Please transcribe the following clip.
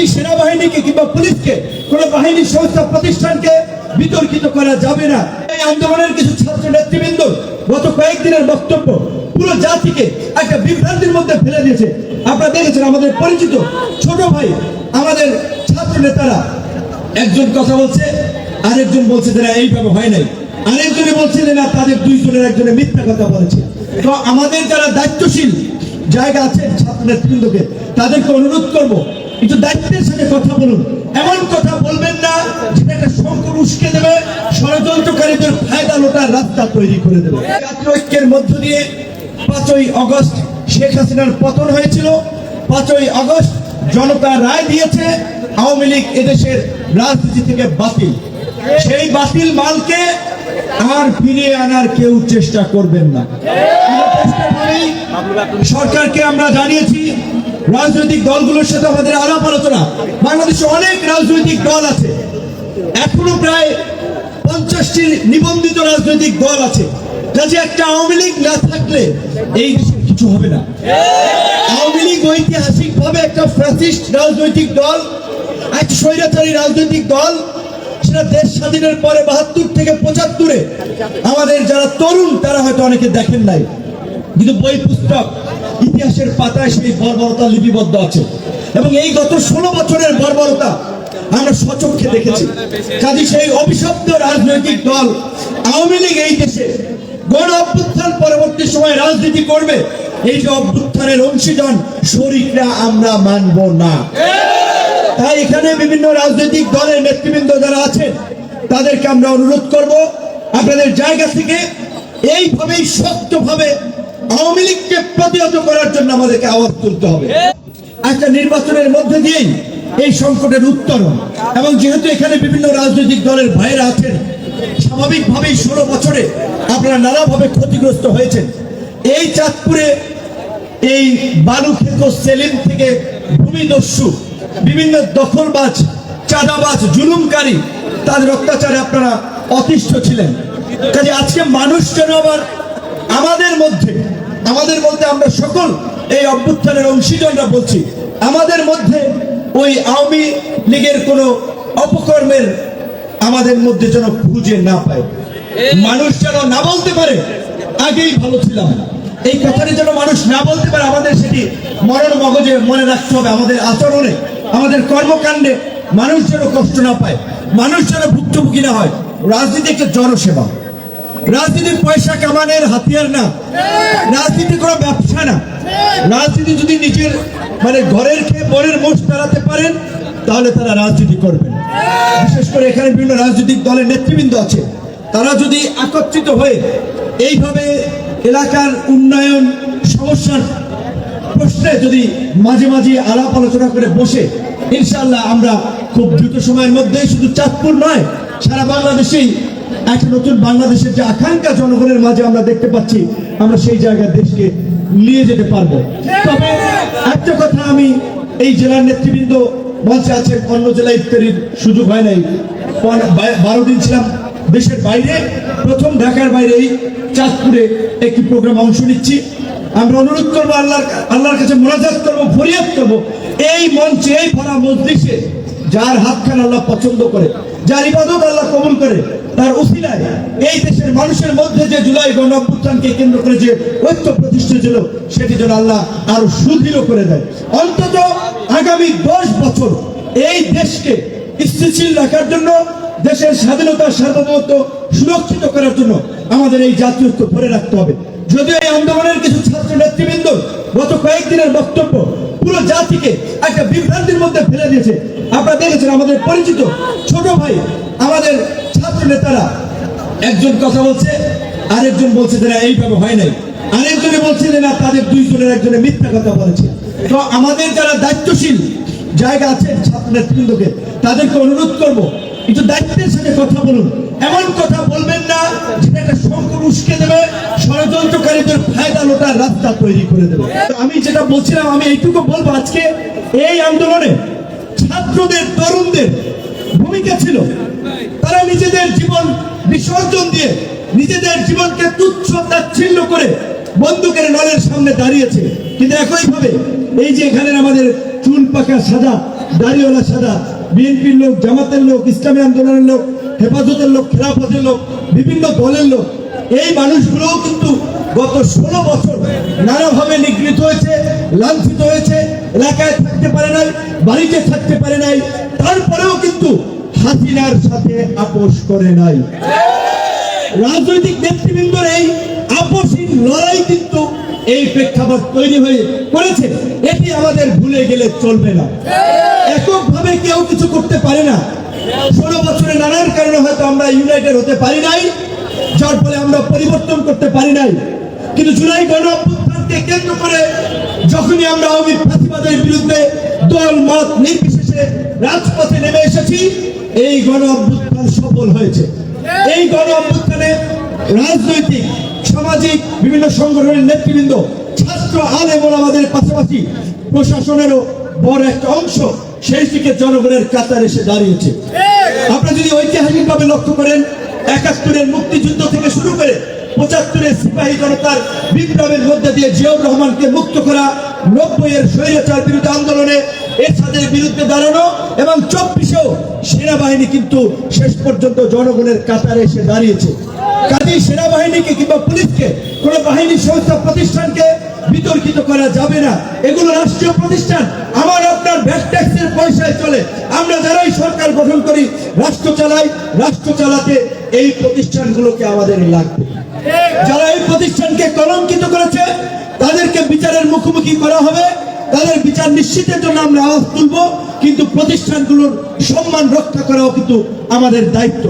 এই সেনাবাহিনীকে কিংবা পুলিশকে, কোন বাহিনী সংস্থা প্রতিষ্ঠানকে বিতর্কিত করা যাবে না। এই আন্দোলনের কিছু ছাত্র নেতৃবৃন্দ গত কয়েকদিনের বক্তব্য পুরো জাতিকে একটা বিভ্রান্তির মধ্যে ফেলে দিয়েছে। আপনারা দেখেছেন আমাদের পরিচিত ছোট ভাই, আমাদের ছাত্র নেতারা। একজন কথা বলছে, আরেকজন বলছে যে না, এইভাবে হয় নাই। আরেকজনে বলছে যে না, তাদের দুইজনের একজনে মিথ্যা কথা বলেছে। তো আমাদের যারা দায়িত্বশীল জায়গা আছে ছাত্র নেতৃবৃন্দকে, তাদেরকে অনুরোধ করব একটু দায়িত্বের সাথে কথা বলুন। এমন কথা বলবেন না যেটা একটা সংকট উস্কে দেবে, ষড়যন্ত্রকারীদের ফায়দা লোটার রাস্তা তৈরি করে দেবে। জাতীয় ঐক্যের মধ্য দিয়ে পাঁচই অগস্ট শেখ হাসিনার পতন হয়েছিল। পাঁচই অগস্ট জনতা রায় দিয়েছে, আওয়ামী লীগ এদেশের রাজনীতি থেকে বাতিল। সেই বাতিল মালকে আর ফিরিয়ে আনার কেউ চেষ্টা করবেন না। সরকারকে আমরা জানিয়েছি রাজনৈতিক দলগুলোর সাথে আমাদের আলাপ আলোচনা। বাংলাদেশে অনেক রাজনৈতিক দল আছে। এখনও প্রায় পঞ্চাশটি নিবন্ধিত রাজনৈতিক দল আছে। কাজে একটা আওয়ামী লীগ না থাকলে এই কিছু হবে না। আওয়ামী লীগ ঐতিহাসিক ভাবে একটা ফ্যাসিস্ট রাজনৈতিক দল এক স্বৈরাচারী রাজনৈতিক দল। সেটা দেশ স্বাধীনের পরে বাহাত্তর থেকে পঁচাত্তরে আমাদের যারা তরুণ, তারা হয়তো অনেকে দেখেন নাই। কিন্তু বই পুস্তক ইতিহাসের পাতায় সেই বর্বরতা লিপিবদ্ধ আছে। এবং এই গত ষোলো বছরের বর্বরতা আমরা সচক্ষে দেখেছি। কাজে সেই অভিশপ্ত রাজনৈতিক দল আওয়ামী লীগ এই দেশে গণ অভ্যুত্থান পরবর্তী সময় রাজনীতি করবে। এই যে অভ্যুত্থানের অংশীজন, শরিকরা আমরা মানব না। তাই এখানে বিভিন্ন রাজনৈতিক দলের নেতৃবৃন্দ যারা আছেন, তাদেরকে আমরা অনুরোধ করব, আপনাদের জায়গা থেকে এইভাবেই শক্তভাবে আওয়ামী লীগকে প্রতিহত করার জন্য আমাদেরকে আওয়াজ তুলতে হবে। একটা নির্বাচনের মধ্যে দিয়েই এই সংকটের উত্তরণ। এবং যেহেতু এখানে বিভিন্ন রাজনৈতিক দলের ভাইরা আছেন, স্বাভাবিকভাবেই ষোলো বছরে আপনারা নানাভাবে ক্ষতিগ্রস্ত হয়েছেন। এই চাঁদপুরে এই বালু ক্ষেত সেলিম থেকে ভূমিদস্যু, বিভিন্ন দখলবাজ, চাঁদাবাজ, জুলুমকারী, তাদের অত্যাচারে আপনারা অতিষ্ঠ ছিলেন। কাজে আজকে মানুষ যেন আবার আমাদের মধ্যে আমাদের মধ্যে আমরা সকল এই অভ্যুত্থানের অংশীজনরা বলছি, আমাদের মধ্যে ওই আওয়ামী লীগের কোনো অপকর্মের আমাদের মধ্যে যেন খুঁজে না পায়। মানুষ যেন না বলতে পারে, আগেই ভালো ছিলাম। এই কথাটি যেন মানুষ না বলতে পারে, আমাদের সেটি মরণ মগজে মনে রাখতে হবে। আমাদের আচরণে, আমাদের কর্মকাণ্ডে মানুষ যেন কষ্ট না পায়, মানুষ যেন ভুক্তভোগী না হয়। রাজনীতি একটা জনসেবা। রাজনীতি পয়সা কামানের হাতিয়ার না। রাজনীতি কোনো ব্যবসা না। রাজনীতি যদি নিজের মানে ঘরের খেয়ে পরের মোষ চালাতে পারেন, তাহলে তারা রাজনীতি করবেন বিশেষ করে এখানে বিভিন্ন রাজনৈতিক দলের নেতৃবৃন্দ আছে। তারা যদি একত্রিত হয়ে এইভাবে এলাকার উন্নয়ন সমস্যার প্রশ্নে যদি মাঝে মাঝে আলাপ আলোচনা করে বসে ইনশাল্লাহ আমরা খুব দ্রুত সময়ের মধ্যে শুধু চাঁদপুর নয়, সারা বাংলাদেশেই একটা নতুন বাংলাদেশের যে আকাঙ্ক্ষা জনগণের মাঝে আমরা দেখতে পাচ্ছি, আমরা সেই জায়গায় দেশকে নিয়ে যেতে পারব। তবে একটা কথা আমি এই জেলার নেতৃবৃন্দ মঞ্চে আছেন, অন্য জেলায় ইত্যাদির সুযোগ হয় নাই। বারো দিন ছিলাম দেশের বাইরে, প্রথম ঢাকার বাইরে এই চাঁদপুরে একটি প্রোগ্রাম অংশ নিচ্ছি। আমরা অনুরোধ করব, আল্লাহর আল্লাহর কাছে মোনাজাত করব, ফরিয়াদ করব। এই মঞ্চে, এই ভরা মজলিসে যার হাতখান আল্লাহ পছন্দ করে, যার ইবাদত আল্লাহ কবুল করে তার উসিলায় এই দেশের মানুষের মধ্যে যে জুলাই গণ কেন্দ্র করে যে ঐক্য প্রতিষ্ঠা ছিল, সেটি যেন আল্লাহ আরও সুদৃঢ় করে দেয়। অন্তত আগামী দশ বছর এই দেশকে স্থিতিশীল রাখার জন্য, দেশের স্বাধীনতা, সার্বভৌমত্ব সুরক্ষিত করার জন্য আমাদের এই জাতীয় ঐক্য ধরে রাখতে হবে। যদিও এই আন্দোলনের কিছু ছাত্র নেতৃবৃন্দ গত কয়েকদিনের বক্তব্য পুরো জাতিকে একটা বিভ্রান্তির মধ্যে ফেলে দিয়েছে। আপনারা দেখেছেন আমাদের পরিচিত ছোট ভাই, আমাদের নেতারা, একজন কথা বলছে, আরেকজন বলছে যে না, এইভাবে হয় নাই। আরেকজনে বলছে যে না, তাদের দুইজনের একজনে মিথ্যা কথা বলেছে। তো আমাদের যারা দায়িত্বশীল, জায়গা আছে ছাত্র নেতৃবৃন্দকে, তাদেরকে অনুরোধ করব, একটু দায়িত্বের সাথে কথা বলুন। এমন কথা বলবেন না, যেটা একটা সংকট উস্কে দেবে, ষড়যন্ত্রকারীদের ফায়দা লোটার রাস্তা তৈরি করে দেবে। আমি যেটা বলছিলাম, আমি এইটুকু বলব, আজকে এই আন্দোলনে ছাত্রদের, তরুণদের ভূমিকা ছিল। তারা নিজেদের জীবন বিসর্জন দিয়ে নিজেদের জীবনকে তুচ্ছ তাচ্ছিল্য করে বন্দুকের নলের সামনে দাঁড়িয়েছে। কিন্তু একইভাবে এই যে এখানে আমাদের চুল পাকা সাদা, দাড়িওয়ালা সাদা, বিএনপির লোক, জামাতের লোক, ইসলামী আন্দোলনের লোক, হেফাজতের লোক, খেলাফতের লোক, বিভিন্ন দলের লোক, এই মানুষগুলোও কিন্তু গত ষোলো বছর নানাভাবে নিগৃহীত হয়েছে, লাঞ্ছিত হয়েছে, এলাকায় থাকতে পারে নাই, বাড়িতে থাকতে পারে নাই। তারপরেও কিন্তু হাসিনার সাথে আপোষ করে নাই। রাজনৈতিক নেতৃবৃন্দর এই আপসীন লড়াই কিন্তু এই প্রেক্ষাপট তৈরি হয়ে করেছে এটি আমাদের ভুলে গেলে চলবে না। এককভাবে কেউ কিছু করতে পারে না। ষোলো বছরে নানান কারণে হয়তো আমরা ইউনাইটেড হতে পারি নাই, যার ফলে আমরা পরিবর্তন করতে পারি নাই। কিন্তু জুলাই গণ কেন্দ্র করে যখনই আমরা আওয়ামী ফাঁসিবাদের বিরুদ্ধে দল, মত নির্বিশেষে রাজপথে এসেছি এই গণ অভ্যুত্থান সফল হয়েছে। এই গণ অভ্যুত্থানে রাজনৈতিক, সামাজিক, বিভিন্ন সংগঠনের নেতৃবৃন্দ, ছাত্র আলেমন আমাদের পাশাপাশি প্রশাসনেরও বড় একটা অংশ, সেই দিকে জনগণের কাতার এসে দাঁড়িয়েছে। আপনারা যদি ঐতিহাসিকভাবে লক্ষ্য করেন, একাত্তরের মুক্তিযুদ্ধ থেকে শুরু করে পঁচাত্তরের সিপাহী জনতার বিপ্লবের মধ্যে দিয়ে জিয়াউর রহমানকে মুক্ত করা নব্বই এর স্বৈরাচার বিরুদ্ধে আন্দোলনে এরশাদের বিরুদ্ধে দাঁড়ানো এবং চব্বিশেও সেনাবাহিনী কিন্তু শেষ পর্যন্ত জনগণের কাতারে এসে দাঁড়িয়েছে। কাজী সেনাবাহিনীকে কিংবা পুলিশকে কোন বাহিনী সংস্থা প্রতিষ্ঠানকে বিতর্কিত করা যাবে না। এগুলো রাষ্ট্রীয় প্রতিষ্ঠান, আমার আপনার ভ্যাট ট্যাক্সের পয়সায় চলে। আমরা যারাই সরকার গঠন করি, রাষ্ট্র চালাই, রাষ্ট্র চালাতে এই প্রতিষ্ঠানগুলোকে আমাদের লাগবে। যারা এই প্রতিষ্ঠানকে কলঙ্কিত করেছে, তাদেরকে বিচারের মুখোমুখি করা হবে। তাদের বিচার নিশ্চিতের জন্য আমরা আওয়াজ তুলব, কিন্তু প্রতিষ্ঠানগুলোর সম্মান রক্ষা করাও কিন্তু আমাদের দায়িত্ব।